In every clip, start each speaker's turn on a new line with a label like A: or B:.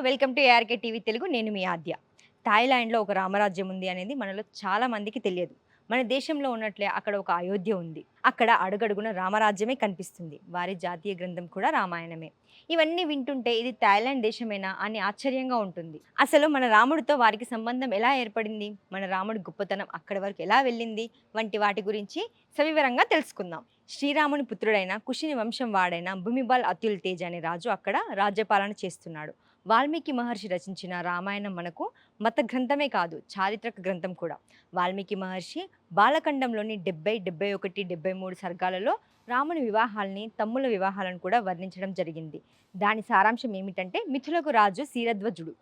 A: Welcome to ARK TV Telugu. నేను మీ ఆద్య. థాయిలాండ్లో ఒక రామరాజ్యం ఉంది అనేది మనలో చాలా మందికి తెలియదు. మన దేశంలో ఉన్నట్లే అక్కడ ఒక అయోధ్య ఉంది. అక్కడ అడుగడుగున రామరాజ్యమే కనిపిస్తుంది. వారి జాతీయ గ్రంథం కూడా రామాయణమే. ఇవన్నీ వింటుంటే ఇది థాయిలాండ్ దేశమేనా అని ఆశ్చర్యంగా ఉంటుంది. అసలు మన రాముడితో వారికి సంబంధం ఎలా ఏర్పడింది? మన రాముడి గొప్పతనం అక్కడి వరకు ఎలా వెళ్ళింది? వంటి వాటి గురించి సవివరంగా తెలుసుకుందాం. శ్రీరాముని పుత్రుడైన కుషిని వంశం వాడైన భూమిబాల్ అత్యుల్ తేజ్ అనే రాజు అక్కడ రాజ్యపాలన చేస్తున్నాడు. వాల్మీకి మహర్షి రచించిన రామాయణం మనకు మత గ్రంథమే కాదు చారిత్రక గ్రంథం కూడా. వాల్మీకి మహర్షి బాలఖండంలోని డెబ్బై డెబ్బై ఒకటి డెబ్బై మూడు సర్గాలలో రాముని వివాహాల్ని తమ్ముల వివాహాలను కూడా వర్ణించడం జరిగింది. దాని సారాంశం ఏమిటంటే మిథులకు రాజు శీరధ్వజుడు.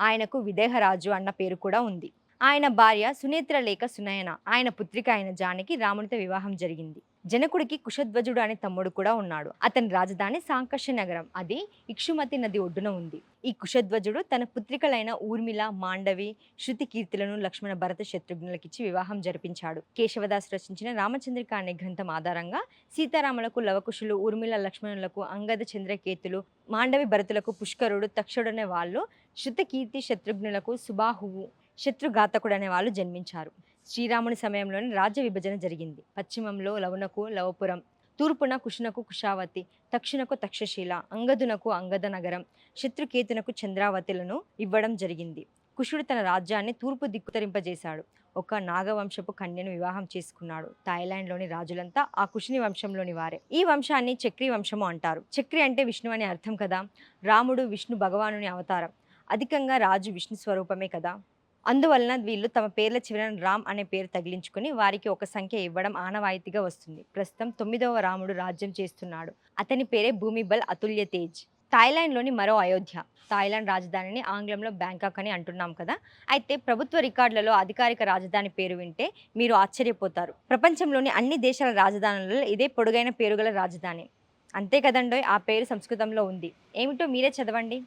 A: ఆయనకు విదేహరాజు అన్న పేరు కూడా ఉంది. ఆయన భార్య సునేత్ర లేక సునయన ఆయన పుత్రిక అయిన జానకి రామునితో వివాహం జరిగింది. జనకుడికి కుషధ్వజుడు అనే తమ్ముడు కూడా ఉన్నాడు. అతని రాజధాని సాంకర్ష నగరం. అది ఇక్షుమతి నది ఒడ్డున ఉంది. ఈ కుషధ్వజుడు తన పుత్రికలైన ఊర్మిళ మాండవి శృతి కీర్తులను లక్ష్మణ భరత శత్రుఘ్నులకిచ్చి వివాహం జరిపించాడు. కేశవదాస్ రచించిన రామచంద్రిక అనే గ్రంథం ఆధారంగా సీతారాములకు లవకుశులు ఊర్మిళ లక్ష్మణులకు అంగద చంద్రకేతులు మాండవి భరతులకు పుష్కరుడు తక్షుడనే వాళ్ళు శృతకీర్తి శత్రుఘ్నులకు సుబాహువు శత్రుఘాతకుడు అనే వాళ్ళు జన్మించారు. శ్రీరాముని సమయంలోనే రాజ్య విభజన జరిగింది. పశ్చిమంలో లవణకు లవపురం తూర్పున కుషునకు కుషావతి దక్షిణకు తక్షశిల అంగదునకు అంగద నగరం శత్రుకేతునకు చంద్రావతిలను ఇవ్వడం జరిగింది. కుషుడు తన రాజ్యాన్ని తూర్పు దిక్కుతరింపజేశాడు. ఒక నాగవంశపు కన్యను వివాహం చేసుకున్నాడు. థాయిలాండ్లోని రాజులంతా ఆ కుషుని వంశంలోని వారే. ఈ వంశాన్ని చక్రి వంశము అంటారు. చక్రి అంటే విష్ణు అని అర్థం కదా? రాముడు విష్ణు భగవానుని అవతారం. అధికంగా రాజు విష్ణు స్వరూపమే కదా? అందువలన వీళ్ళు తమ పేర్ల చివరన రామ్ అనే పేరు తగిలించుకుని వారికి ఒక సంఖ్య ఇవ్వడం ఆనవాయితీగా వస్తుంది. ప్రస్తుతం తొమ్మిదవ రాముడు రాజ్యం చేస్తున్నాడు. అతని పేరే భూమిబల్ అతుల్య తేజ్. థాయిలాండ్లోని మరో అయోధ్య. థాయిలాండ్ రాజధానిని ఆంగ్లంలో బ్యాంకాక్ అని అంటున్నాం కదా. అయితే ప్రభుత్వ రికార్డులలో అధికారిక రాజధాని పేరు వింటే మీరు ఆశ్చర్యపోతారు. ప్రపంచంలోని అన్ని దేశాల రాజధానులలో ఇదే పొడుగైన పేరుగల రాజధాని. అంతే కదండోయ్ ఆ పేరు సంస్కృతంలో ఉంది. ఏమిటో మీరే చదవండి.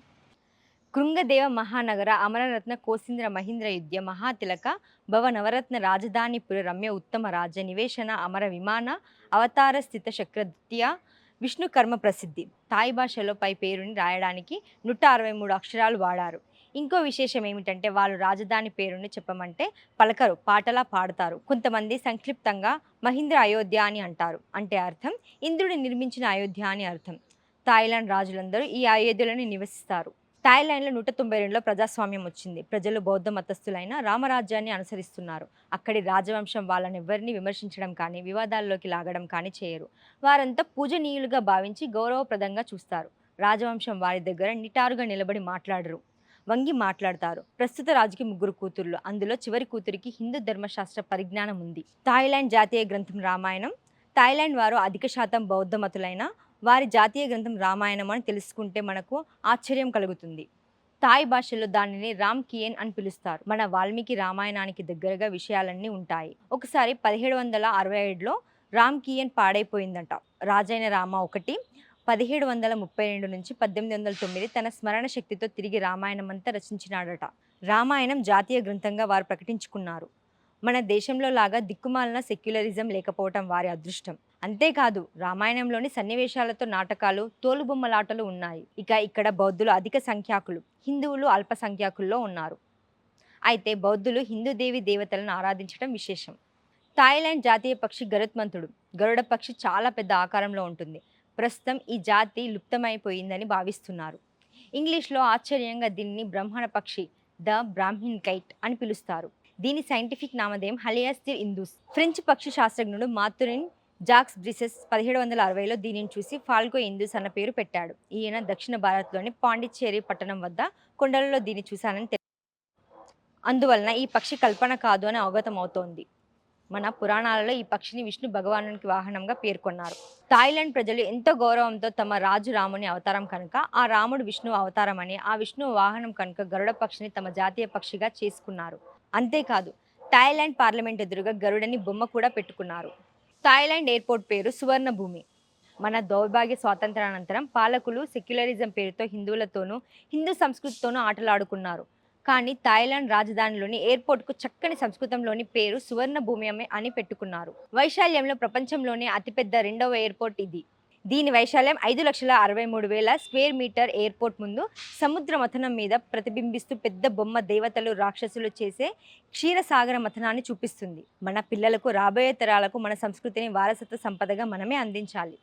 A: కృంగదేవ మహానగర అమరరత్న కోసింద్ర మహీంద్ర యుద్ధ్య మహాతిలక భవ నవరత్న రాజధానిపుర రమ్య ఉత్తమ రాజ నివేశన అమర విమాన అవతార స్థిత చక్రద్వితీయ విష్ణు కర్మ ప్రసిద్ధి. థాయ్ భాషలో పై పేరుని రాయడానికి నూట అరవై మూడు అక్షరాలు వాడారు. ఇంకో విశేషం ఏమిటంటే వాళ్ళు రాజధాని పేరుని చెప్పమంటే పలకరు పాటలా పాడతారు. కొంతమంది సంక్షిప్తంగా మహీంద్ర అయోధ్య అని అంటారు. అంటే అర్థం ఇంద్రుడు నిర్మించిన అయోధ్య అని అర్థం. థాయిలాండ్ రాజులందరూ ఈ అయోధ్యలోని నివసిస్తారు. థాయిలాండ్లో నూట తొంభై రెండులో ప్రజాస్వామ్యం వచ్చింది. ప్రజలు బౌద్ధ మతస్థులైన రామరాజ్యాన్ని అనుసరిస్తున్నారు. అక్కడి రాజవంశం వాళ్ళని ఎవరిని విమర్శించడం కానీ వివాదాల్లోకి లాగడం కానీ చేయరు. వారంతా పూజనీయులుగా భావించి గౌరవప్రదంగా చూస్తారు. రాజవంశం వారి దగ్గర నిటారుగా నిలబడి మాట్లాడరు. వంగి మాట్లాడతారు. ప్రస్తుత రాజుకి ముగ్గురు కూతుర్లు. అందులో చివరి కూతురికి హిందూ ధర్మశాస్త్ర పరిజ్ఞానం ఉంది. థాయిలాండ్ జాతీయ గ్రంథం రామాయణం. థాయిలాండ్ వారు అధిక శాతం బౌద్ధ మతులైన వారి జాతీయ గ్రంథం రామాయణం అని తెలుసుకుంటే మనకు ఆశ్చర్యం కలుగుతుంది. థాయ్ భాషలో దానిని రామ్ కియన్ అని పిలుస్తారు. మన వాల్మీకి రామాయణానికి దగ్గరగా విషయాలన్నీ ఉంటాయి. ఒకసారి పదిహేడు వందల అరవై ఏడులో రామ్ కియన్ పాడైపోయిందంట. రాజైన రామ ఒకటి పదిహేడు వందల ముప్పై రెండు నుంచి పద్దెనిమిది వందల తొమ్మిది తన స్మరణ శక్తితో తిరిగి రామాయణం అంతా రచించినాడట. రామాయణం జాతీయ గ్రంథంగా వారు ప్రకటించుకున్నారు. మన దేశంలో లాగా దిక్కుమాలిన సెక్యులరిజం లేకపోవటం వారి అదృష్టం. అంతేకాదు రామాయణంలోని సన్నివేశాలతో నాటకాలు తోలుబొమ్మలాటలు ఉన్నాయి. ఇక ఇక్కడ బౌద్ధులు అధిక సంఖ్యాకులు హిందువులు అల్పసంఖ్యాకుల్లో ఉన్నారు. అయితే బౌద్ధులు హిందూ దేవి దేవతలను ఆరాధించడం విశేషం. థాయిలాండ్ జాతీయ పక్షి గరుత్మంతుడు. గరుడ పక్షి చాలా పెద్ద ఆకారంలో ఉంటుంది. ప్రస్తుతం ఈ జాతి లుప్తమైపోయిందని భావిస్తున్నారు. ఇంగ్లీష్లో ఆశ్చర్యంగా దీన్ని బ్రహ్మణ పక్షి ద బ్రాహ్మిన్ కైట్ అని పిలుస్తారు. దీని సైంటిఫిక్ నామధేయం హలియాస్టిర్ ఇందూస్. ఫ్రెంచ్ పక్షి శాస్త్రజ్ఞుడు మాతురిన్ జాక్స్ బ్రిసెస్ పదిహేడు వందల అరవైలో దీనిని చూసి ఫాల్కో ఇందూస్ అన్న పేరు పెట్టాడు. ఈయన దక్షిణ భారత్లోని పాండిచ్చేరి పట్టణం వద్ద కొండలలో దీన్ని చూశానని తెలి అందువలన ఈ పక్షి కల్పన కాదు అని అవగతమవుతోంది. మన పురాణాలలో ఈ పక్షిని విష్ణు భగవానునికి వాహనంగా పేర్కొన్నారు. థాయిలాండ్ ప్రజలు ఎంతో గౌరవంతో తమ రాజు రాముని అవతారం కనుక ఆ రాముడు విష్ణు అవతారం అని ఆ విష్ణు వాహనం కనుక గరుడ పక్షిని తమ జాతీయ పక్షిగా చేసుకున్నారు. అంతేకాదు థాయిలాండ్ పార్లమెంట్ ఎదురుగా గరుడని బొమ్మ కూడా పెట్టుకున్నారు. థాయిలాండ్ ఎయిర్పోర్ట్ పేరు సువర్ణభూమి. మన దౌర్భాగ్య స్వాతంత్రానంతరం పాలకులు సెక్యులరిజం పేరుతో హిందువులతోనూ హిందూ సంస్కృతితోనూ ఆటలాడుకున్నారు. కానీ థాయిలాండ్ రాజధానిలోని ఎయిర్పోర్ట్కు చక్కని సంస్కృతంలోని పేరు సువర్ణ భూమి అని పెట్టుకున్నారు. వైశాల్యంలో ప్రపంచంలోనే అతిపెద్ద రెండవ ఎయిర్పోర్ట్ ఇది. దీని వైశాల్యం ఐదు లక్షల అరవై మూడు వేల స్క్వేర్ మీటర్ ఎయిర్పోర్ట్ ముందు సముద్ర మథనం మీద ప్రతిబింబిస్తూ పెద్ద బొమ్మ దేవతలు రాక్షసులు చేసే క్షీరసాగర మథనాన్ని చూపిస్తుంది. మన పిల్లలకు రాబోయే తరాలకు మన సంస్కృతిని వారసత్వ సంపదగా మనమే అందించాలి.